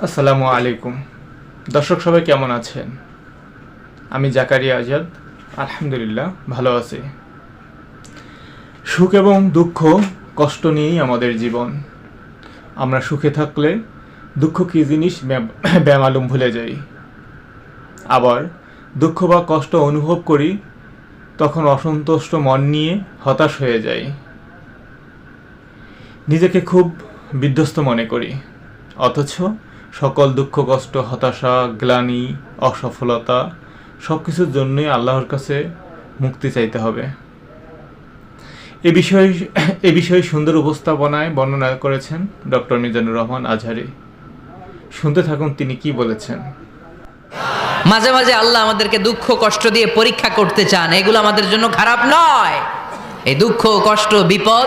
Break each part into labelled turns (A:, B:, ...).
A: আসসালামু আলাইকুম। দর্শক সবাই কেমন আছেন? আমি জাকারিয়া আজাদ, আলহামদুলিল্লাহ ভালো আছি। সুখ এবং দুঃখ, কষ্ট নিয়েই আমাদের জীবন। আমরা সুখে থাকলে দুঃখ কী জিনিস ব্যাম- ব্যামালুম ভুলে যাই। আবার দুঃখ বা কষ্ট অনুভব করি, তখন অসন্তুষ্ট মন নিয়ে হতাশ হয়ে যাই। নিজেকে খুব বিধ্বস্ত মনে করি। অথচ সকল দুঃখ, কষ্ট, হতাশা, গ্লানি, অসফলতা সব কিছুর জন্যই আল্লাহর কাছে মুক্তি চাইতে হবে। এ বিষয়ে এ বিষয়ে সুন্দর উপস্থাপনায় বর্ণনা করেছেন ডক্টর মিজানুর রহমান আজহারি। শুনতে থাকুন তিনি কি বলেছেন।
B: মাঝে মাঝে আল্লাহ আমাদেরকে দুঃখ, কষ্ট দিয়ে পরীক্ষা করতে চান। এগুলো আমাদের জন্য খারাপ নয়। এই দুঃখ, কষ্ট, বিপদ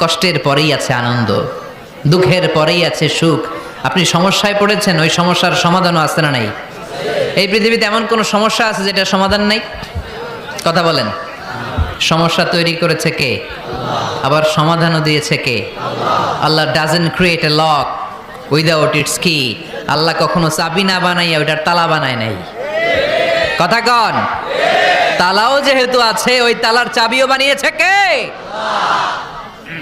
B: কষ্টের পরেই আছে আনন্দ, দুঃখের পরেই আছে সুখ। আপনি সমস্যায় পড়েছেন, ওই সমস্যার সমাধানও আছে না নাই? এই পৃথিবীতে এমন কোনো সমস্যা আছে যেটা সমাধান নাই? কথা বলেন। সমস্যা তৈরি করেছে কে? আবার সমাধানও দিয়েছে কে? Allah doesn't create a lock without its key আল্লাহ কখনো চাবি না বানাইয়া ওইটার তালা বানায় নাই। কথা কন। তালাও যেহেতু আছে, ওই তালার চাবিও বানিয়েছে কে?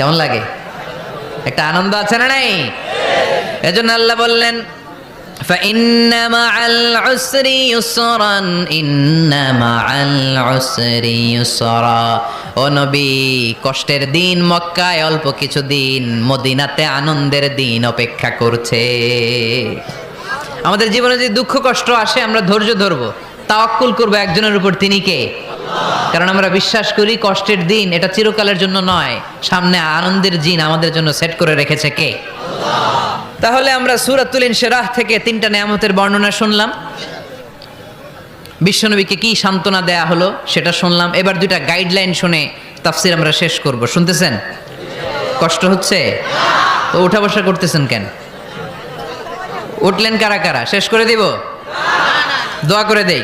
B: কেমন লাগে একটা আনন্দ আছে না নাই এজন্য আল্লাহ বললেন فإن مع العسر يسرا إن مع العسر يسرا ও নবী কষ্টের দিন মক্কায় অল্প কিছু দিন মদিনাতে আনন্দের দিন অপেক্ষা করছে আমাদের জীবনে যদি দুঃখ কষ্ট আসে আমরা ধৈর্য ধরবো তাওয়াক্কুল করবো একজনের উপর তিনি কে কারণ আমরা বিশ্বাস করি কষ্টের দিন এটা চিরকালের জন্য নয়। সামনে আনন্দের দিন আমাদের জন্য সেট করে রেখেছে কে? তাহলে আমরা সুরাতুল ইনশিরাহ থেকে তিনটা নিয়ামতের বর্ণনা শুনলাম। বিশ্বনবীকে কি সান্ত্বনা দেয়া হলো সেটা শুনলাম। এবার দুইটা গাইডলাইন শুনে তাফসির আমরা শেষ করব। শুনতেছেন? কষ্ট হচ্ছে? তো উঠা বসা করতেছেন কেন? উঠলেন কারা কারা? শেষ করে দিব? দোয়া করে দেই।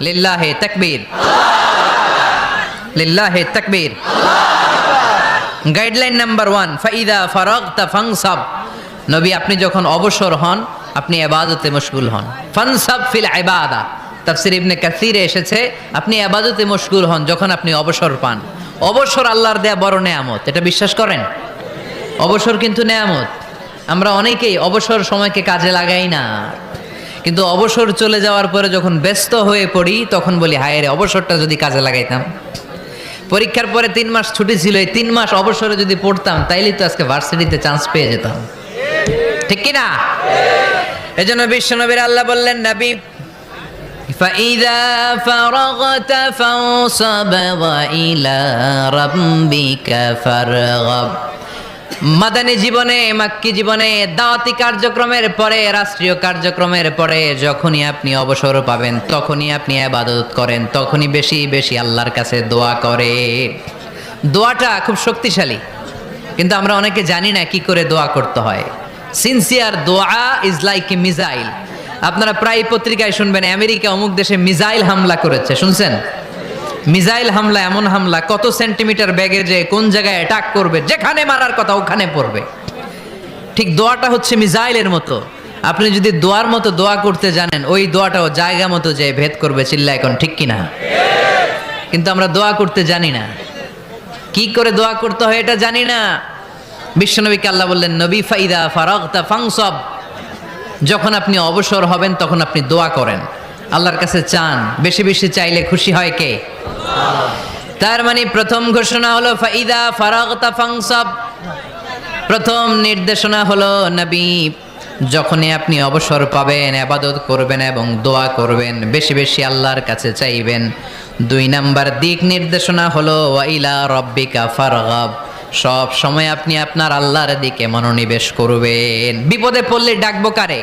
B: লিল্লাহে তাকবীর। লিল্লাহে তাকবীর। গাইডলাইন নাম্বার ওয়ান, ফাইদা ফারাগতা ফাংসাব নবী, আপনি যখন অবসর হন, আপনি এবাদতে মশগুল হন। ফানসাব ফিল ইবাদা। তাফসির ইবনে কাসিরে এসেছে, আপনি আবাদতে মশগুল হন যখন আপনি অবসর পান। অবসর আল্লাহর দেয়া বড় নেয়ামত। এটা বিশ্বাস করেন? অবসর কিন্তু নেয়ামত। আমরা অনেকেই অবসর সময়কে কাজে লাগাই না। কিন্তু অবসর চলে যাওয়ার পরে যখন ব্যস্ত হয়ে পড়ি তখন বলি হায় রে অবসরটা যদি কাজে লাগাইতাম পরীক্ষার পরে তিন মাস ছুটি ছিল এই তিন মাস অবসরে যদি পড়তাম তাইলে তো আজকে ভার্সিটিতে চান্স পেয়ে যেতাম ঠিক কি না এজন্য বিশ্বনবীর আল্লাহ বললেন নবী فإذا فرغت فانصب وإلى ربك فارغب মাদানী জীবনে, মাক্কি জীবনে, দাওয়াতি কার্যক্রমের পরে, রাষ্ট্রীয় কার্যক্রমের পরে যখনই আপনি অবসর পাবেন, তখনই আপনি আবাদত করেন, তখনই বেশি বেশি আল্লাহর কাছে দোয়া করে। দোয়াটা খুব শক্তিশালী। কিন্তু আমরা অনেকে জানি না কি করে দোয়া করতে হয়। সিনসিয়ার দোয়া ইজ লাইক এ মিজাইল আপনারা প্রায় পত্রিকায় শুনবেন, আমেরিকা অমুক দেশে মিজাইল হামলা করেছে, শুনছেন? মিসাইল হামলা, এমন হামলা, কত সেন্টিমিটার ব্যাগে যে কোন জায়গায় অ্যাটাক করবে, যেখানে মারার কথা ওখানে পড়বে। ঠিক দোয়াটা হচ্ছে মিসাইলের মতো। আপনি যদি দোয়ার মতো দোয়া করতে জানেন, ওই দোয়াটাও জায়গা মতো যে ভেদ করবে চিল্লা এখন, ঠিক কিনা? কিন্তু আমরা দোয়া করতে জানি না। কি করে দোয়া করতে হয় এটা জানি না। বিশ্বনবীকে আল্লাহ বললেন, নবী ফাইদা ফারাগতা ফাংসব যখন আপনি অবসর হবেন, তখন আপনি দোয়া করেন। আল্লাহর কাছে চান, বেশি বেশি চাইলে খুশি হয় কে? তার মানে প্রথম ঘোষণা হলো, ফাইদা ফারাগতা ফাংসব। প্রথম নির্দেশনা হলো, নবী, যখনই আপনি অবসর পাবেন, আবাদত করবেন এবং দোয়া করবেন, বেশি বেশি আল্লাহর কাছে চাইবেন। দুই নাম্বার দিক নির্দেশনা হলো, ওয়াইলা রব্বিকা ফারগাব। সব সময় আপনি আপনার আল্লাহর দিকে মনোনিবেশ করবেন। বিপদে পড়লে ডাকবো কারে?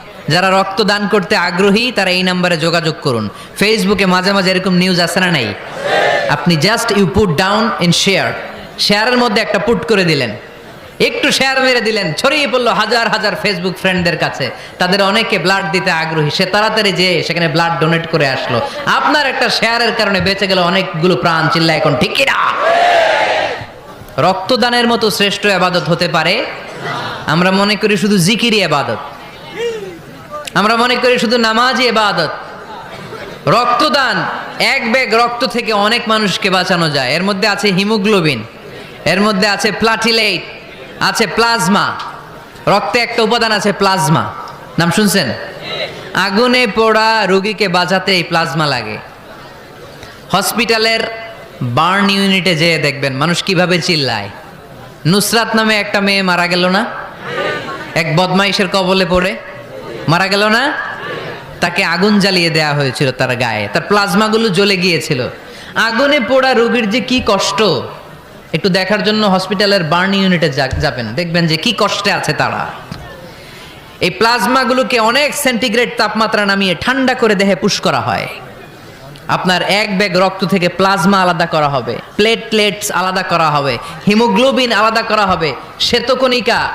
B: যারা রক্ত দান করতে আগ্রহী, তারা এই নাম্বারে যোগাযোগ করুন। ফেসবুকে মাঝে মাঝে এরকম নিউজ আসে না নাই? আপনি just you put down in share শেয়ারের মধ্যে একটা পুট করে দিলেন। একটু শেয়ার মেরে দিলেন। ছড়িয়ে পড়ল হাজার হাজার ফেসবুক ফ্রেন্ডদের কাছে। তাদের অনেকে ব্লাড দিতে আগ্রহী। সে তাড়াতাড়ি যেয়ে সেখানে ব্লাড ডোনেট করে আসলো। আপনার একটা শেয়ারের কারণে বেঁচে গেল অনেকগুলো প্রাণ চিল্লা এখন ঠিক না রক্তদানের মতো শ্রেষ্ঠ আবাদত হতে পারে? আমরা মনে করি শুধু জিকিরি আবাদত। আমরা মনে করি শুধু নামাজই এবাদত। রক্তদান, এক ব্যাগ রক্ত থেকে অনেক মানুষকে বাঁচানো যায়। এর মধ্যে আছে হিমোগ্লোবিন, এর মধ্যে আছে প্লাটিলেট আছে প্লাজমা। রক্তে একটা উপাদান আছে প্লাজমা। নাম শুনছেন? আগুনে পোড়া রুগীকে বাঁচাতে এই প্লাজমা লাগে। হসপিটালের বার্ন ইউনিটে যেয়ে দেখবেন, মানুষ কীভাবে চিল্লায়। নুসরাত নামে একটা মেয়ে মারা গেল না? এক বদমাইশের কবলে পড়ে। মারা গেল না? তাকে আগুন জ্বালিয়ে দেওয়া হয়েছিল তার গায়ে। তার প্লাজমাগুলো জ্বলে গিয়েছিল। আগুনে পোড়া রোগীর যে কি কষ্ট? একটু দেখার জন্য হসপিটালের বার্ন ইউনিটে যাবেন। দেখবেন যে কি কষ্টে আছে তারা। এই প্লাজমাগুলোকে অনেক সেন্টিগ্রেড তাপমাত্রা নামিয়ে ঠান্ডা করে দেহে পুশ করা হয়। আপনার এক ব্যাগ রক্ত থেকে প্লাজমা আলাদা করা হবে। প্লেটলেটস আলাদা করা হবে। হিমোগ্লোবিন আলাদা করা হবে। শ্বেতকণিকা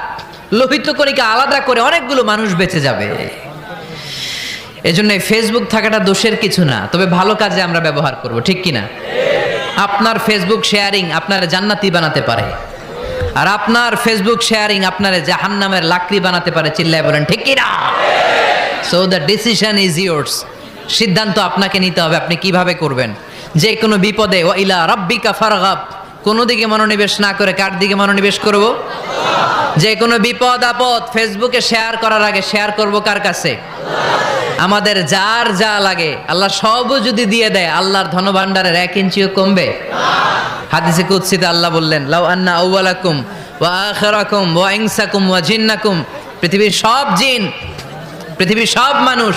B: লোহিত কণিকা আলাদা করে অনেকগুলো মানুষ বেঁচে যাবে। এজন্য ফেসবুক থাকাটা দোষের কিছু না, তবে ভালো কাজে আমরা ব্যবহার করব, ঠিক কি না আপনার ফেসবুক শেয়ারিং আপনার জান্নাতি বানাতে পারে। আর আপনার ফেসবুক শেয়ারিং আপনার জাহান্নামের লাকড়ি বানাতে পারে, চিল্লায় বলেন, ঠিক কি না so the decision is yours সিদ্ধান্ত আপনাকে নিতে হবে, আপনি কীভাবে করবেন? যে কোনো বিপদে ও ইলা রব্বিকা ফারগাব। কোনো দিকে মনোনিবেশ না করে কার দিকে মনোনিবেশ করব? যে কোনো বিপদ আপদ ফেসবুকে শেয়ার করার আগে শেয়ার করব কার কাছে? আমাদের যার যা লাগে, আল্লাহ সবও যদি দিয়ে দেয়, আল্লাহর ধনভাণ্ডারের এক ইঞ্চিও কমবে। হাদিসে কুৎসিতে আল্লাহ বললেন, লাউ আন্না আউয়ালাকুম ওয়া আখিরাকুম ওয়া ইনসাকুম ওয়া জিন্নাকুম। পৃথিবীর সব জিন, পৃথিবীর সব মানুষ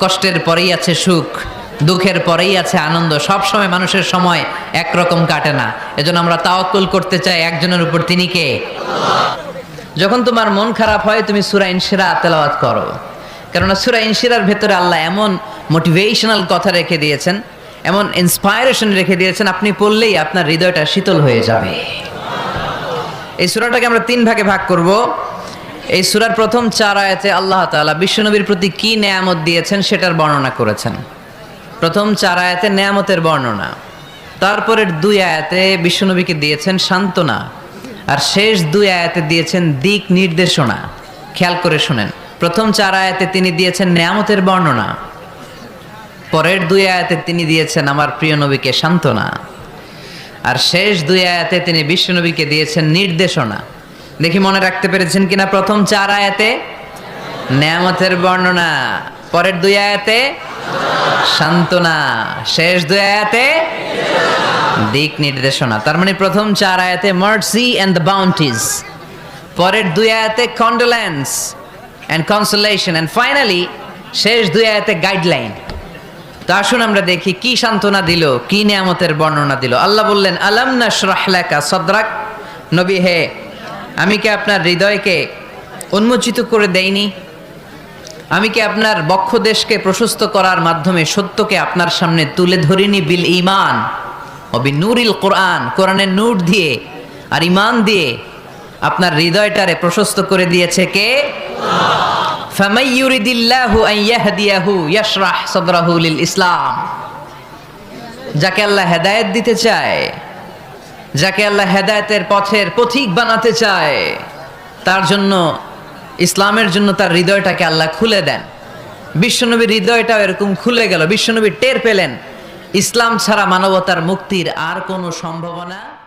B: কষ্টের পরেই আছে সুখ, দুঃখের পরেই আছে আনন্দ। সব সময় মানুষের সময় একরকম কাটে না। এজন্য আমরা তাওয়াক্কুল করতে চাই একজনের উপর। তিনি কে? যখন তোমার মন খারাপ হয়, তুমি সুরা ইনশিরা তেলাওয়াত করো। কেননা সুরা ইনশিরার ভেতরে আল্লাহ এমন মোটিভেশনাল কথা রেখে দিয়েছেন, এমন ইন্সপায়ারেশন রেখে দিয়েছেন, আপনি পড়লেই আপনার হৃদয়টা শীতল হয়ে যাবে। এই সুরাটাকে আমরা তিন ভাগে ভাগ করব। এই সুরার প্রথম চার আয়াতে আল্লাহ তাআলা বিশ্বনবীর প্রতি কি নেয়ামত দিয়েছেন সেটার বর্ণনা করেছেন। প্রথম চার আয়াতে নেয়ামতের বর্ণনা। তারপরের দুই আয়াতে বিশ্বনবীকে দিয়েছেন সান্ত্বনা। আর শেষ দুই আয়াতে দিয়েছেন দিক নির্দেশনা। খেয়াল করে শুনেন। প্রথম চার আয়াতে তিনি দিয়েছেন নেয়ামতের বর্ণনা। পরের দুই আয়াতে তিনি দিয়েছেন আমার প্রিয় নবীকে সান্ত্বনা। আর শেষ দুই আয়াতে তিনি বিশ্বনবীকে দিয়েছেন নির্দেশনা। দেখি মনে রাখতে পেরেছেন কিনা প্রথম চার আয়াতে? নেয়ামতের বর্ণনা। পরের দুই আয়াতে? সান্ত্বনা। শেষ দুই আয়াতে? দিক নির্দেশনা। তার মানে প্রথম চার আয়াতে মার্সি অ্যান্ড দ্য বাউন্টিজ পরের দুই আয়াতে condolence and consolation and finally শেষ দুই আয়াতে গাইডলাইন তো আসুন আমরা দেখি কি সান্ত্বনা দিল, কি নিয়ামতের বর্ণনা দিল। আল্লাহ বললেন, আলাম নাশরাহলাকা সদরাক? নবী হে আমি কি আপনার হৃদয়কে উন্মোচিত করে দেইনি? আমি কি আপনার বক্ষ দেশকে প্রশস্ত করার মাধ্যমে সত্যকে আপনার সামনে তুলে ধরিনি বিল ইমান অবি নুরিল কোরআন, কোরআনের নূর দিয়ে আর ইমান দিয়ে আপনার হৃদয়টারে প্রশস্ত করে দিয়েছে কে? ইসলাম। যাকে আল্লাহ হেদায়েত দিতে চায় যাকে আল্লাহ হেদায়তের পথের পথিক বানাতে চায়, তার জন্য, ইসলামের জন্য তার হৃদয়টাকে আল্লাহ খুলে দেন। বিশ্বনবীর হৃদয়টাও এরকম খুলে গেল। বিশ্বনবী টের পেলেন, ইসলাম ছাড়া মানবতার মুক্তির আর কোনো সম্ভাবনা